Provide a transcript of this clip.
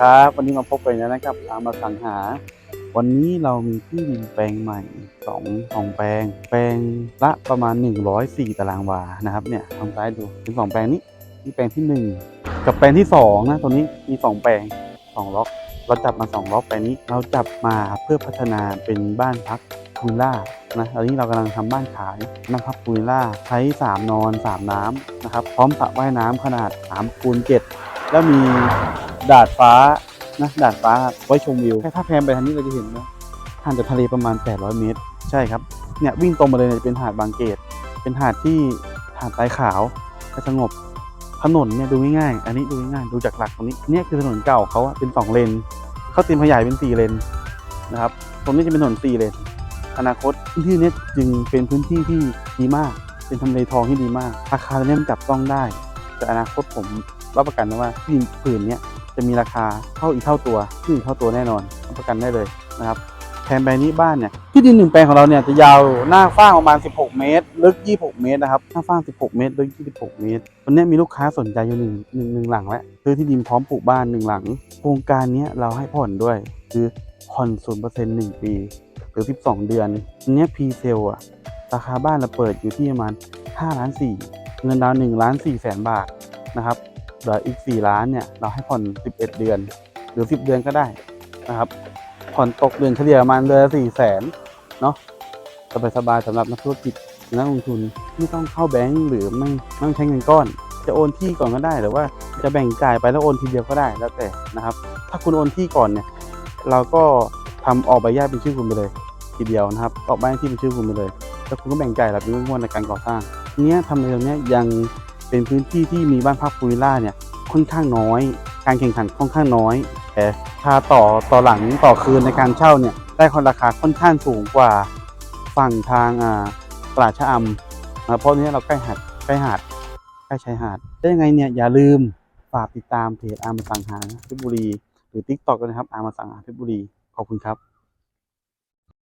ครับ วันนี้มาพบกันแล้วนะครับตามมาสังหา วันนี้เรามีที่ดินแปลงใหม่สองสองแปลง แปลงละประมาณ 104 ตารางวานะครับเนี่ยทางซ้ายดูเป็นสองแปลงนี้นี่แปลงที่หนึ่งกับแปลงที่สองนะตัวนี้มีสองแปลงสองล็อก เราจับมาสองล็อกแปลงนี้เราจับมาเพื่อพัฒนาเป็นบ้านพักพูล่านะตอนนี้เรากำลังทำบ้านขายบ้านพักพูลล่า ใช้ 3 นอน 3 น้ำนะครับ พร้อมสระว่ายน้ำขนาด3คูณ7แล้วมี ดาดฟ้านะดาดฟ้าไว้ชมวิวแค่ถ้าแพนไปทางนี้เราจะเห็นนะห่างจากทะเลประมาณ 800 เมตร ใช่ครับเนี่ยวิ่งตรงมาเลยเนี่ยเป็นหาดบางเกต เป็นหาดที่หาดทรายขาวและสงบถนนเนี่ยดูง่ายๆอันนี้ดูง่ายๆดูจากหลักตรงนี้เนี่ยคือถนนเก่าเขาเป็นสองเลนเขาเตรียมขยายเป็นสี่เลนนะครับตรงนี้จะเป็นถนนสี่เลนอนาคตพื้นที่นี้จึงเป็นพื้นที่ที่ดีมาก เป็นทำเลทองที่ดีมาก ราคาเนี่ยมันจับต้องได้ แต่อนาคตผมรับประกันนะว่าที่ดินผืนเนี้ย จะมีราคาเท่าอีกเท่าตัวที่อีกเท่าตัวแน่นอนรับประกันได้เลยนะครับแผนแปลงนี้บ้านเนี่ยที่ดินหนึ่งแปลงของเราเนี่ยจะยาวหน้าฟ้างประมาณ 16 เมตร ลึก 26 เมตรนะครับหน้าฟ้าง 16 เมตรลึก 26 เมตรวันนี้มีลูกค้าสนใจอยู่หนึ่งหนึ่งหนึ่งหลังแล้วซื้อที่ดินพร้อมปลูกบ้านหนึ่งหลัง โครงการนี้เราให้ผ่อนด้วย คือผ่อนศูนย์เปอร์เซ็นต์หนึ่งปีหรือ 12 เดือนอันนี้พรีเซลอะราคาบ้านเราเปิดอยู่ที่ประมาณ5ล้าน4เงินดาวน์1ล้าน4แสนบาท นะครับเหลืออีก 4 ล้านเนี่ยเราให้ผ่อน 11 เดือน หรือ 10 เดือนก็ได้นะครับ ผ่อนตกเดือนเฉลี่ยประมาณเดือนละสี่แสนเนาะสบายสบายๆสำหรับนักธุรกิจนักลงทุนไม่ต้องเข้าแบงก์หรือไม่ไม่ต้องใช้เงินก้อน จะโอนที่ก่อนก็ได้หรือว่าจะแบ่งจ่ายไปแล้วโอนทีเดียวก็ได้แล้วแต่นะครับ ถ้าคุณโอนที่ก่อนเนี่ย เราก็ทำออกใบญาตเป็นชื่อคุณไปเลย ทีเดียวนะครับ ออกใบที่เป็นชื่อคุณไปเลย แล้วคุณก็แบ่งจ่ายรับเป็นงวดในการก่อสร้างเนี้ยทำในตรงเนี้ยยัง เป็นพื้นที่ที่มีบ้านพักพูลวิลล่าเนี่ยค่อนข้างน้อย การแข่งขันค่อนข้างน้อย แต่ค่าต่อต่อหลังต่อคืนในการเช่าเนี่ยได้คนราคาค่อนข้างสูงกว่าฝั่งทางอ่าตลาดชะอำนะเพราะนี้เราใกล้หาดใกล้หาดใกล้ชายหาดได้ยังไงเนี่ยอย่าลืมฝากติดตามเพจอาร์มาสังหาเพชรบุรี หรือ TikTok ด้วยนะครับอาร์มาสังหาเพชรบุรีขอบคุณครับ